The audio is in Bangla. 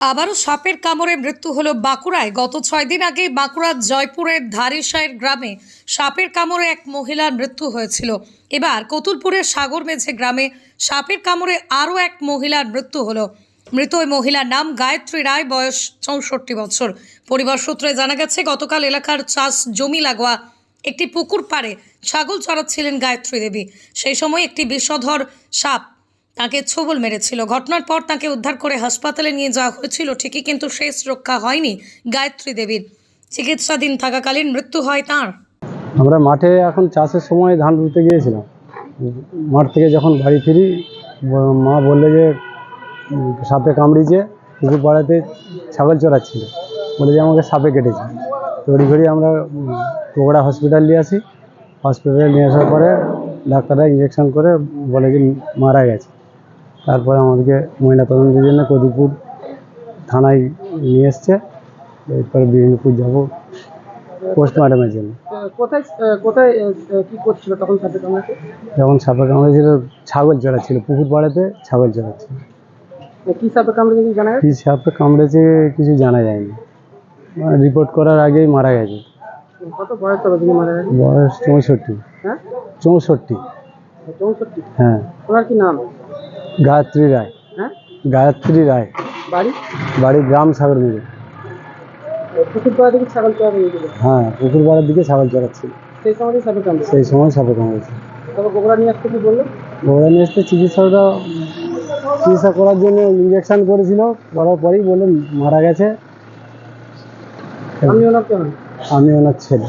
আবারও সাপের কামড়ে মৃত্যু হলো বাঁকুড়ায়। গত ছয় দিন আগে বাঁকুড়ার জয়পুরের ধারিসায়ের গ্রামে সাপের কামড়ে এক মহিলার মৃত্যু হয়েছিল। এবার কতুলপুরের সাগর মেঝে গ্রামে সাপের কামড়ে আরও এক মহিলার মৃত্যু হলো। মৃত ওই মহিলার নাম গায়ত্রী রায়, বয়স চৌষট্টি বছর। পরিবার সূত্রে জানা গেছে, গতকাল এলাকার চাষ জমি লাগোয়া একটি পুকুর পাড়ে ছাগল চড়াচ্ছিলেন গায়ত্রী দেবী। সেই সময় একটি বিষধর সাপ তাকে ছোবল মেরেছিল। ঘটনার পর তাকে উদ্ধার করে হাসপাতালে নিয়ে যাওয়া হয়েছিল। ঠিকই কিন্তু শেষ রক্ষা হয়নি গায়ত্রী দেবীর। চিকিৎসাধীন থাকাকালীন মৃত্যু হয় তাঁর। আমরা মাঠে এখন চাষের সময় ধান রুইতে গিয়েছিলাম। মাঠ থেকে যখন বাড়ি ফিরি, মা বললে যে, সাপে কামড়িয়েছে পুকুর পাড়াতে ছাগল চড়াচ্ছিল। বলে যে আমাকে সাপে কেটেছে। তড়ি ঘড়ি আমরা কোকড়া হসপিটাল নিয়ে আসি। হসপিটালে নিয়ে আসার পরে ডাক্তাররা ইঞ্জেকশন করে বলে যে মারা গেছে। তারপরে আমাদেরকে ময়না তদন্তের জন্য কদিপুর থানায় নিয়ে এসছে। এরপরে বিষ্ণুপুর যাব পোস্টমর্টমের জন্য। কোথায় কোথায় কি করছিল তখন সাপে কামড়াতে যখন সাপে কামড়েছিল ছাগল চড়াচ্ছিল পুকুর পাড়াতে ছাগল চড়াচ্ছিল। কি সাপে কামড়েছে কি জানা কি সাপে কামড়েছে কিছু জানা যায়নি। রিপোর্ট করার আগেই মারা গেছে। কত বয়স হবে তিনি মারা গেছে বয়স চৌষট্টি। হ্যাঁ? চৌষট্টি। চৌষট্টি? হ্যাঁ। ওনার কি নাম? গায়ত্রী রায়। হ্যাঁ? গায়ত্রী রায়। বাড়ি? বাড়ি গ্রাম সাগর মিলে পুকুর থেকে ছাগল চড়া গিয়েছিল? হ্যাঁ পুকুর পাড়ার দিকে ছাগল চড়াচ্ছিল। সেই সময় সাপে কামড়েছে সেই সময় সাপে কামড়েছে তারপর গোবরা নিয়ে আসতে কি বলল? বগুড়া নিয়ে এসে চিকিৎসকরা চিকিৎসা করার জন্য ইঞ্জেকশন করেছিল করার পরেই বলল মারা গেছে। আমি ওনার আমি ওনার ছেলে।